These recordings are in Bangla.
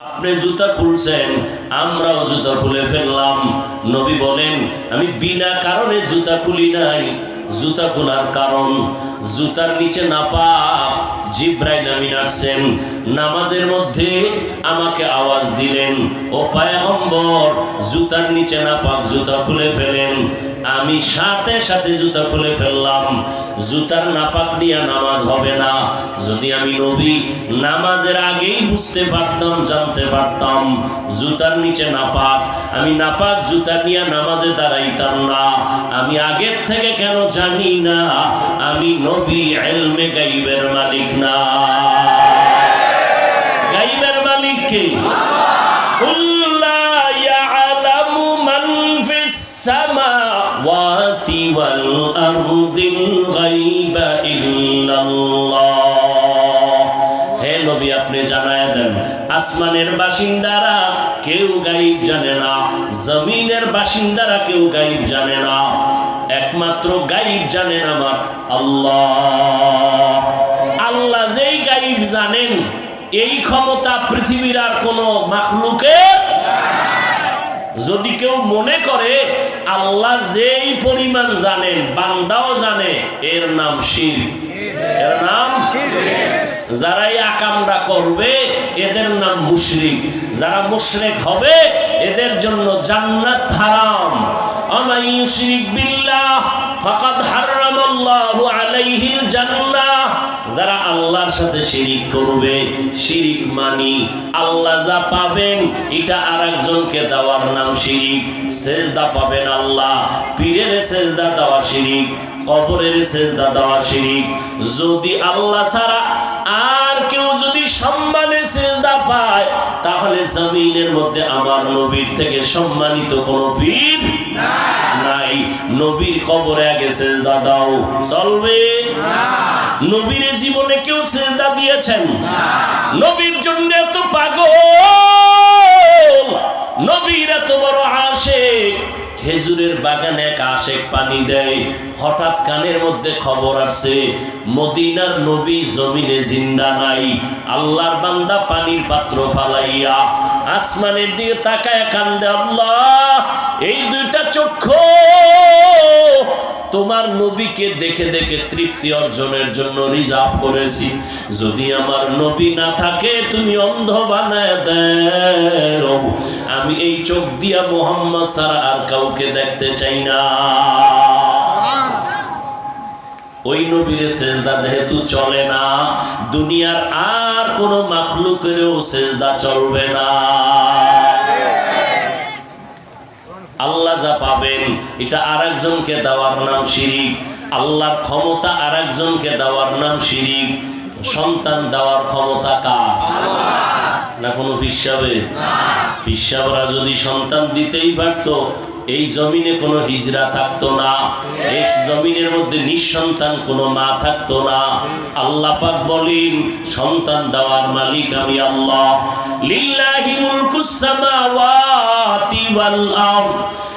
আপনি জুতা খুলছেন, আমরাও জুতা খুলে ফেললাম। নবী বলেন, আমি বিনা কারণে জুতা খুলি নাই। জুতা খোলার কারণ, জুতার নিচে না নাপা জিব্রাইল আমিন আসছেন, নামাজের মধ্যে আমাকে আওয়াজ দিলেন, ও পায়গম্বর, জুতার নিচে না নাপাক, জুতা খুলে ফেলেন। আমি সাথে সাথে জুতা খুলে ফেললাম। জুতার নাপাক নিয়ে নামাজ হবে না। যদি আমি নবী, নামাজের আগেই বুঝতে পারতাম, জানতে পারতাম, জুতার নিচে নাপাক। আমি নাপাক জুতা নিয়ে নামাজে দাঁড়াইতাম না। আমি আগের থেকে কেন জানি না। আমি নবী, এলমে গাইবের মালিক না। والأرض الغيب إلا الله হে নবী আপনি জানায় দেন আসমানের বাসিন্দারা কেউ গাইব জানে না জমিনের বাসিন্দারা কেউ গাইব জানে না একমাত্র গাইব জানেন আমার আল্লাহ আল্লাহ যেই গাইব জানেন এই ক্ষমতা পৃথিবীর আর কোন মাখলুকের যদি কেউ মনে করে, আল্লাহ যেই পরিমাণ জানে, বান্দাও জানে, এর নাম শির। এর নাম যারা এই আকামরা করবে, এদের নাম মুশরিক। যারা মুশরিক হবে, এদের জন্য জান্নাত হারাম। আমায় বিল্লাহ। ফাকাদ হারামাল্লাহু আলাইহিল জান্নাহ। যারা আল্লাহর সাথে শিরিক করবে, শিরিক মানি। আল্লাহ যা পাবেন, এটা আরেকজনকে দেওয়ার নাম শিরিক। সেজদা পাবেন আল্লাহ। পীরের সেজদা দেওয়া শিরিক, কবরের সেজদা দেওয়া শিরিক। যদি আল্লাহ ছাড়া আর কেউ যদি সম্মানে সেজদা পায়, তাহলে জমিনের মধ্যে আমার নবীর থেকে সম্মানিত কোন নাই। নবীর কবরে আগে সেজদা দাও। চলবে? নবীর জীবনে কেউ সেজদা দিয়েছেন? নবীর জন্য এত পাগল। নবীর এত বড় খেজুরের বাগানে এক আশেক পানি দেয়। হঠাৎ কানের মধ্যে খবর আসছে মদিনার নবী জমিনে জিন্দা নাই। আল্লাহর বান্দা পানির পাত্র ফালাইয়া আসমানের দিকে তাকায় কান্দে আল্লাহ এই দুইটা চক্ষু তোমার নবীকে দেখে দেখে তৃপ্তি অর্জনের জন্য রিজার্ভ করেছি। যদি আমার নবী না থাকে, তুমি অন্ধ বানায় আমি এই চোখ দিয়া মোহাম্মদ ছাড়া আর কাউকে দেখতে চাই না। ওই নবীর সেজদা যেহেতু চলে না, দুনিয়ার আর কোন মাখলুকেরও সেজদা চলবে না আল্লাহ যা পাবেন। এটা আরেকজনকে দেওয়ার নাম শিরিক। আল্লাহর ক্ষমতা আরেকজনকে দেওয়ার নাম শিরিক। সন্তান দেওয়ার ক্ষমতা কার? না কোনো পিসাবে পিসাবরা যদি সন্তান দিতেই পারতো, এই জমিনে কোনো হিজরা থাকতো না। এই জমিনের মধ্যে নিঃসন্তান কোনো মা থাকতো না। আল্লাহ পাক বলেন, সন্তান দেওয়ার মালিক আমি আল্লাহ। লিল্লাহি মুলকুস সামাওয়াতি ওয়াল আরদ।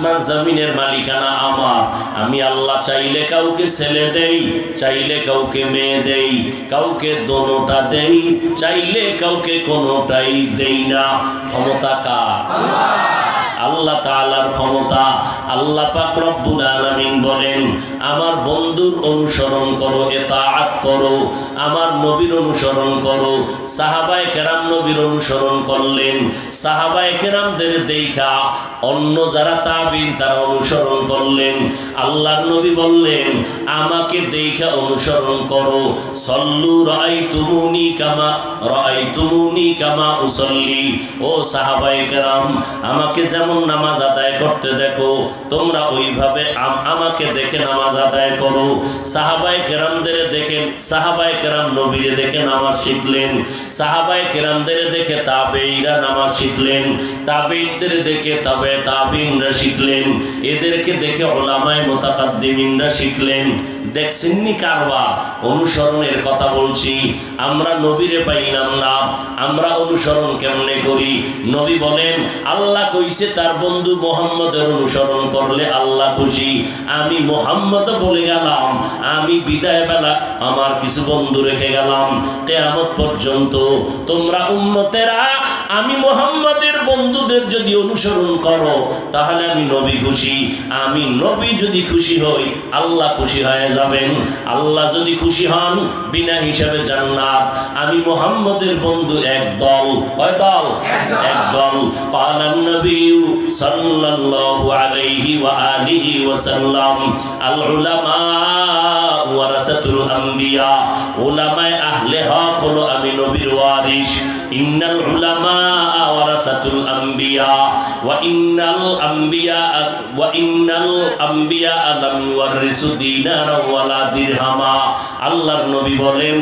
আসমান জমিনের মালিকানা আমার। আমি আল্লাহ চাইলে কাউকে ছেলে দেই, চাইলে কাউকে মেয়ে দেই, কাউকে দোনোটা দেই, চাইলে কাউকে কোনোটাই দেই না। ক্ষমতা কার? আল্লাহ তাআলার ক্ষমতা আল্লাহ পাক রব্বুল আলামিন বলেন, আমার বন্ধুর অনুসরণ করো এতাআত করো, আমার নবীর অনুসরণ করো। সাহাবায়ে কেরাম নবীর অনুসরণ করলেন। সাহাবায়ে কেরামদের দেখা অন্য যারা তাবিন, তারা অনুসরণ করলেন। আল্লাহর নবী বললেন, আমাকে দেখা অনুসরণ করো। সল্লু রাআইতুমুনি কামা রাআইতুমুনি কামা উসাল্লি। ও সাহাবায়ে কেরাম, আমাকে যেমন যেমন নামাজ আদায় করতে দেখো, তোমরা ওইভাবে আমাকে দেখে নামাজ আদায় করো। সাহাবাই কেরামদের দেখে সাহাবাই কেরাম নবীরে দেখে নামাজ শিখলেন। সাহাবাই কেরামদের দেখে তাবেইরা নামাজ শিখলেন। তাবেইনদের দেখে তবে তাবিনরা শিখলেন। এদেরকে দেখে ওলামায় মোতাকাদ্দিমিনরা শিখলেন। দেখছেননি কারবা? অনুসরণের কথা বলছি। আমরা নবীরে পাইলাম না। আমরা অনুসরণ কেমনে করি? নবী বলেন, আল্লাহ কইছে তার বন্ধু মোহাম্মদের অনুসরণ করলে আল্লাহ খুশি। আমি মোহাম্মদ বলে গেলাম। আমি বিদায় বেলা আমার কিছু বন্ধু রেখে গেলাম। কেয়ামত পর্যন্ত তোমরা উম্মতেরা আমি মোহাম্মদের বন্ধুদের যদি অনুসরণ করো তাহলে আমি নবী খুশি। আমি নবী যদি খুশি হই আল্লাহ খুশি হয়ে যাবেন। আল্লাহ যদি খুশি হন বিনা হিসাবে জান্নাত। আমি মোহাম্মদের বন্ধু এক দল। কয় দল? এক দল। পালান নবী সাল্লাল্লাহু আলাইহি ওয়া আলিহি ওয়া সাল্লাম আল উলামা ওয়ারাসাতুল আম্বিয়া। উলামায়ে আহলে হক হলো আমি নবীর ওয়ারিস ইন্নাল আল্লাহর নবী বলেন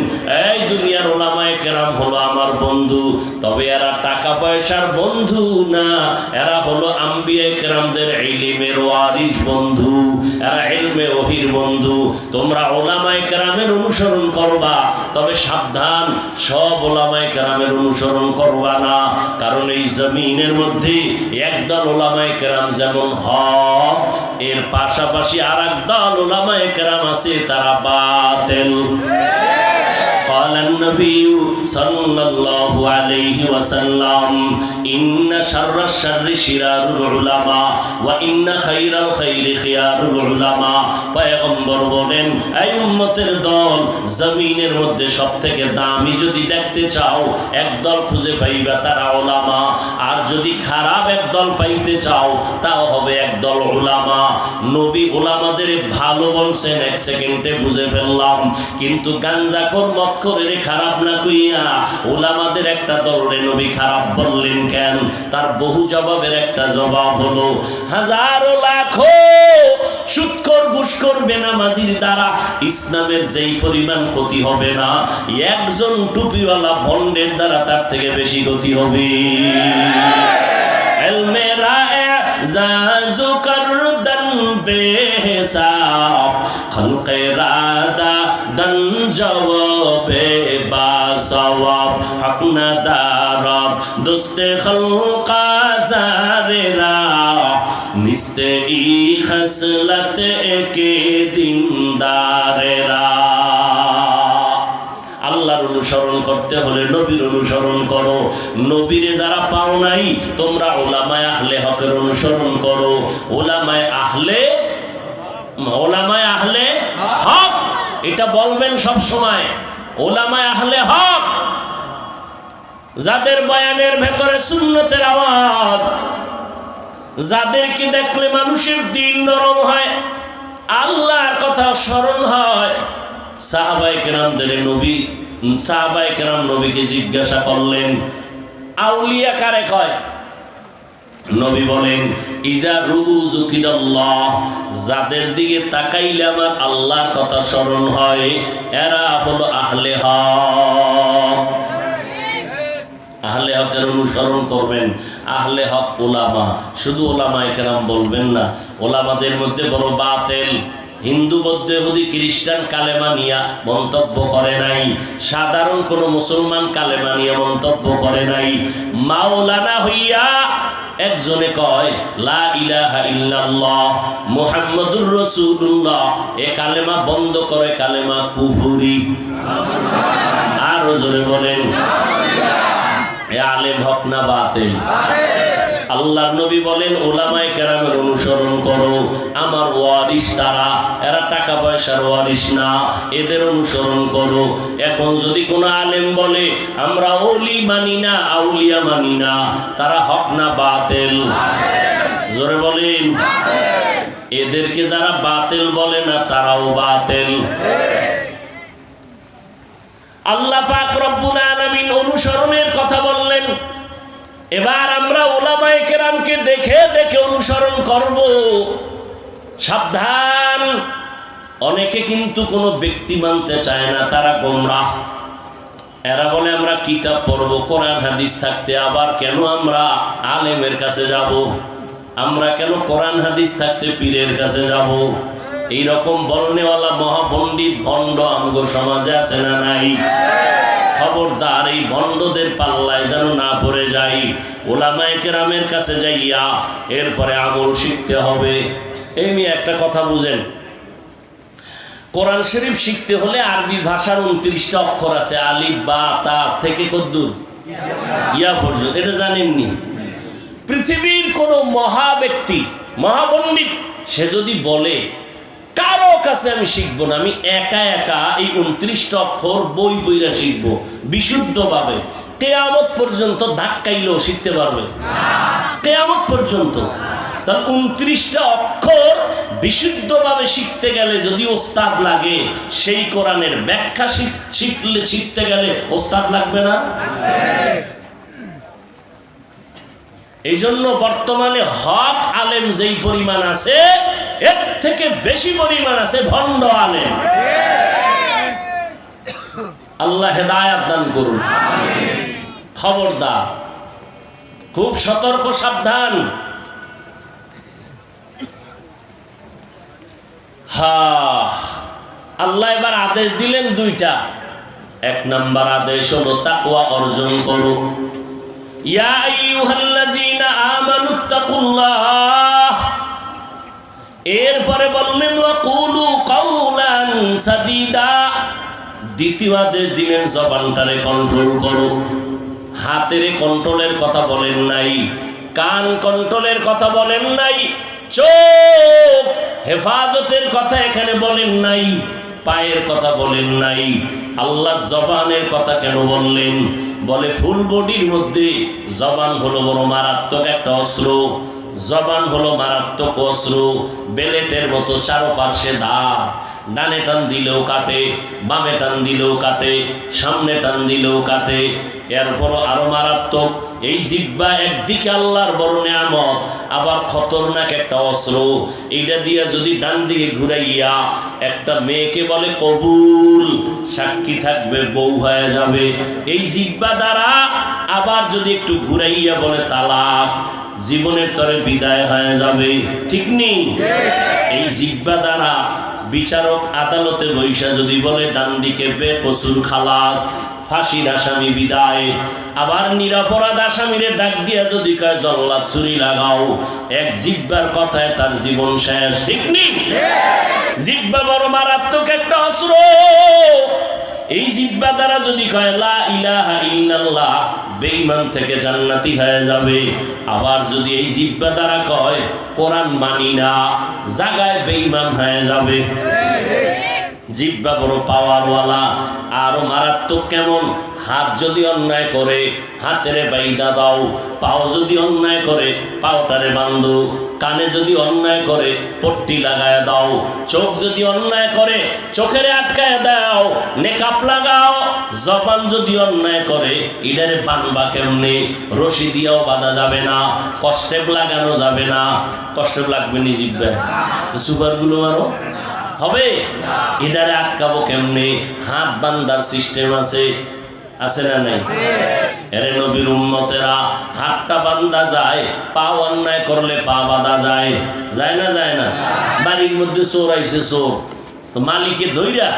এই দুনিয়ার ওলামায়ে কেরাম হলো আমার বন্ধু। তবে এরা টাকা পয়সার বন্ধু না। এরা হলো আম্বিয়া কেরামদের ইলিমের ওয়ারিস বন্ধু। এরা ইলমে ওহির বন্ধু। তোমরা ওলামায়ে কেরামের অনুসরণ করবা। তবে সাবধান, সব ওলামায়ে কেরামের অনুসরণ করবা না। কারণ এই জমিনের মধ্যে একদল ওলামায়ে কেরাম যেমন হক, এর পাশাপাশি আর একদল ওলামায়ে কেরাম আছে তারা বাতেল। قال النبي صلى الله عليه وسلم ইন্না শাররা শাররি পয়গম্বর বলেন, এই উম্মতের দল জমিনের মধ্যে সবথেকে দামি যদি দেখতে চাও খুঁজে তারা ওলামা আর যদি খারাপ পাইতে চাও, তাও হবে একদল ওলামা নবী ওলামাদের ভালো বলছেন, এক সেকেন্ডে বুঝে ফেললাম। কিন্তু গাঞ্জাখর মত করে খারাপ না কইয়া ওলামাদের একটা দলরে নবী খারাপ বললেন কেন? তার বহু জবাবের একটা জবাব হলো হাজারো লাখো সুৎকর ঘুষকর বেনামাজির দ্বারা ইসলামের যেই পরিমাণ ক্ষতি হবে না একজন টুপিওয়ালা বন্ডের দ্বারা তার থেকে বেশি ক্ষতি হবে। এলমেরা জাজু করদন বেহসাব খলকে রাদা দন জবাবে বাসওয়াব, হক না দুস্তে দোস্তে খলকা জারেরা নিস্তে ই খসলত একে দিনদারেরা আল্লাহর অনুসরণ করতে হলে নবীর অনুসরণ করো। নবীরে যারা পাও নাই, তোমরা ওলামায় আহলে হকের অনুসরণ করো। ওলামায় আহলে ওলামায় আহলে হক, এটা বলবেন সব সময়। ওলামায় আহলে হক, যাদের বয়ানের ভেতরে সুন্নতের আওয়াজ, যাদেরকে দেখলে মানুষের দিন নরম হয়, আল্লাহর কথা স্মরণ হয় সাহাবাই কেরামদের নবী সাহাবাই কেরাম নবীকে জিজ্ঞাসা করলেন, আউলিয়া কারে কয়? নবী বলেন ইজা রুজুকিরাল্লাহ যাদের দিকে তাকাইলে আমার আল্লাহর কথা স্মরণ হয়, এরা হলো আহলে হক। আহলে হকের অনুসরণ করবেন, আহলে হক ওলামা। শুধু ওলামা কেরাম বলবেন না, ওলামাদের মধ্যে বড় বাতেল। হিন্দু, বৌদ্ধ, ইহুদি, খ্রিস্টান কালেমা নিয়া মন্তব্য করে নাই। সাধারণ কোন মুসলমান কালেমা নিয়ে মন্তব্য করে নাই। মাওলানা হইয়া একজনে কয়, লা এ কালেমা বন্ধ করে কালেমা কুফুরি। আরও জোরে বলেন। এ আলেম হক না বাতিল? আল্লাহর নবী বলেন ওলামায়ে কেরামের অনুসরণ করো। আমার ওয়ারিস তারা, এরা টাকা পয়সার ওয়ারিস না, এদের অনুসরণ করো। এখন যদি কোনো আলেম বলে, আমরা ওলি মানি না, আউলিয়া মানি না, তারা হক না বাতিল? জোরে বলেন। এদেরকে যারা বাতেল বলে না, তারাও বাতেল। আল্লাহ পাক রব্বুল আলামিন অনুসরণের কথা বললেন। এবার আমরা ওলামায়ে কেরামকে দেখে দেখে অনুসরণ করব। সাবধান। অনেকে কিন্তু কোনো ব্যক্তি মানতে চায় না, তারা গোমরাহ এরা বলে, আমরা কিতাব পড়ব, কোরআন, হাদিস থাকতে, আবার কেন আমরা আলেমের কাছে যাব? আমরা কেন কোরআন, হাদিস থাকতে পীরের কাছে যাব? এই রকম বলনেওয়ালা মহাপণ্ডিত ভণ্ড আমগ সমাজে আছে না নাই? খবরদার এই ভণ্ডদের পাল্লায় যেন না পড়ে যাই। ওলামায়ে কেরামের কাছে যাইয়া এরপরে আমল শিখতে হবে। এই নিয়ে একটা কথা বুঝেন। কোরআন শরীফ শিখতে হলে আরবি ভাষার উনত্রিশটা অক্ষর আছে, আলিফ, বা, তা থেকে কদ্দুর। ইয়া পর্যন্ত, এটা জানেননি? পৃথিবীর কোন মহা ব্যক্তি মহাপণ্ডিত, সে যদি বলে কাছে আমি শিখব না, আমি একা একা এই উনত্রিশটা অক্ষর বই বইরা বিশুদ্ধভাবে। পর্যন্ত ধাক্কাইলেও শিখতে পারবে। পর্যন্ত। উনত্রিশটা অক্ষর বিশুদ্ধভাবে শিখতে গেলে যদি ওস্তাদ লাগে, সেই কোরআনের ব্যাখ্যা শিখ- শিখলে শিখতে গেলে ওস্তাদ লাগবে না? এই জন্য বর্তমানে হক আলেম যেই পরিমাণ আছে এর থেকে বেশি পরিমাণ আছে ভণ্ড আলেম আল্লাহ হেদায়াত দান করুন। খবরদার। খুব সতর্ক, সাবধান। আল্লাহ এবার আদেশ দিলেন দুইটা। এক নাম্বার আদেশ হলো তাকওয়া অর্জন করো। ইয়া আইয়ুহাল্লাযীনা আমানুত্তাকুল্লাহ এরপরে বললেন, ওয়াকুলু কাউলান সাদীদা। দ্বিতীয় আদেশ দিলেন জবানটারে কন্ট্রোল করো। হাতের কন্ট্রোলের কথা বলেন নাই, কান কন্ট্রোলের কথা বলেন নাই, চোখ হেফাজতের কথা এখানে বলেন নাই, পায়ের কথা বলেন নাই। আল্লাহ জবানের কথা কেন বললেন? বলে ফুল বডির মধ্যে জবান হলো বড় মারাত্মক একটা অস্ত্র। জবান হলো মারাত্মক অস্ত্র বেলেটের মতো চারোপার্শ্বে দাঁত ডানে টান দিলেও কাটে, বামে টান দিলেও কাটে, সামনে টান দিলেও কাটে। এরপরও আরও মারাত্মক, এই জিব্বা একদিকে আল্লাহর বড় নেয়ামত, আবার খতরনাক একটা অস্ত্র এইটা দিয়া যদি ডান দিকে ঘুরাইয়া একটা মেয়েকে বলে কবুল, সাক্ষী থাকবে, বউ হয়ে যাবে। এই জিব্বা দ্বারা আবার যদি একটু ঘুরাইয়া বলে তালাক জীবনের তরে বিদায় হয়ে যাবে। ঠিক নেই? এই জিব্বা দ্বারা বিচারক আদালতে বৈশা যদি বলে ডান দিকে বে কসুর খালাস ফাঁসির আসামি বিদায়। আবার নিরাপরাধ আসামিরে ডাক দিয়া যদি কয় জল্লাদ ছুরি লাগাও। এক জিব্বার কথায় তার জীবন শেষ। ঠিক নেই? জিব্বা বড় মারাত্মক একটা অস্ত্র এই জিব্বা দ্বারা যদি কয় লা ইলাহা ইল্লাল্লাহ বেঈমান থেকে জান্নাতি হয়ে যাবে। আবার যদি এই জিব্বা দ্বারা কয়, কোরআন মানি না জাগায় বেঈমান হয়ে যাবে। জিব্বা বড় পাওয়ারওয়ালা। আরও মারাত্মক কেমন? হাত যদি অন্যায় করে, হাতেরে বাইদা দাও। পাও যদি অন্যায় করে, পাওটারে বান্ধো। কানে যদি অন্যায় করে, পট্টি লাগায় দাও। চোখ যদি অন্যায় করে, চোখেরে আটকায় দাও। নেকাপ লাগাও। জবান যদি অন্যায় করে, ইডারে বানবা কেমনে? রশি দিয়েও বাঁধা যাবে না। কষ্টে লাগানো যাবে না। কষ্ট লাগবে নি জিব্বে সুপারগুলো মারো। হবে? ইদারে আটকাবো কেমনে? হাত বান্দার সিস্টেম আছে। আছে না নাই? এরে নবীর উম্মতেরা হাতটা বান্দা যায় পা অন্যায় করলে পা বাঁধা যায়। যায় না যায় না? বাড়ির মধ্যে চোর আইছে চোর। তো মালিকে ধইরা